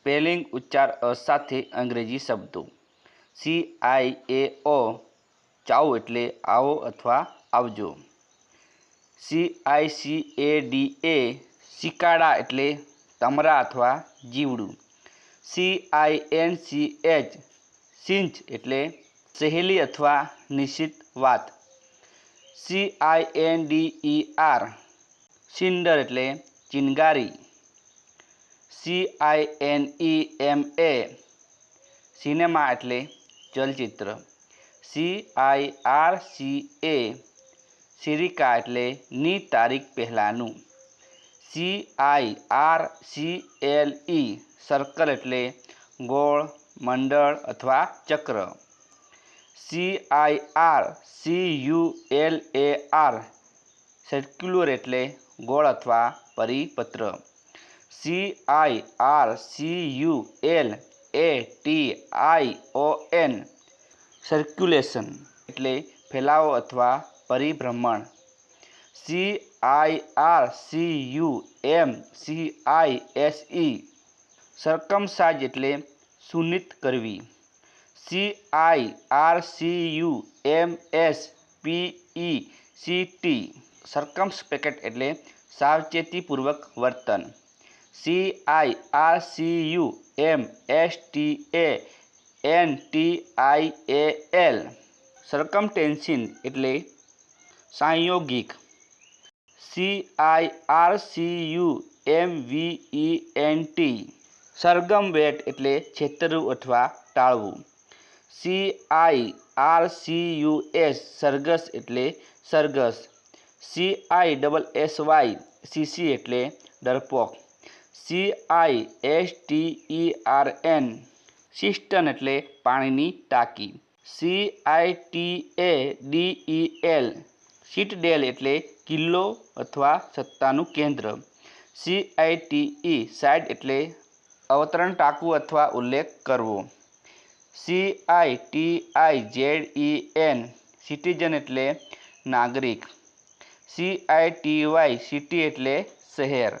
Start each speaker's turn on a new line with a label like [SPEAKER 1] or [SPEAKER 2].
[SPEAKER 1] Spelling ઉચ્ચાર અ સાથે અંગ્રેજી શબ્દો. C I A O Chao એટલે આવો અથવા આવજો. C I C A D A cicada એટલે તમરા અથવા જીવડું. C I N C H cinch એટલે સહેલી અથવા નિશ્ચિત વાત. C I N D E R cinder એટલે ચિનગારી. C I N E M A cinema એટલે ચલચિત્ર. C I R C A circa એટલે ની તારીખ પહેલાંનું. C I R C L E circle એટલે ગોળ, મંડળ અથવા ચક્ર. C I R C U L A R circular એટલે ગોળ અથવા પરિપત્ર. C I R C U L A T I O N circulation એટલે ફેલાવો અથવા પરિભ્રમણ. C I R C U M C I S E circumcise એટલે સુન્નિત કરવી. C I R C U M S P E C T circumspect એટલે સાવચેતીપૂર્વક વર્તન. C I R C U M S T A N T I A L circumstantial એટલે સંયોગિક. C I R C U M V E N T circumvent એટલે છેતરવું અથવા ટાળવું. C I R C U S circus એટલે સરઘસ. C I double S Y sissy એટલે ડરપોક. C I S T E R N cistern એટલે પાણીની ટાંકી. C I T A D E L citadel એટલે કિલ્લો અથવા સત્તાનું કેન્દ્ર. C I T E cite એટલે અવતરણ ટાંકવું અથવા ઉલ્લેખ કરવો. C I T I Z E N citizen એટલે નાગરિક. C I T Y city એટલે શહેર.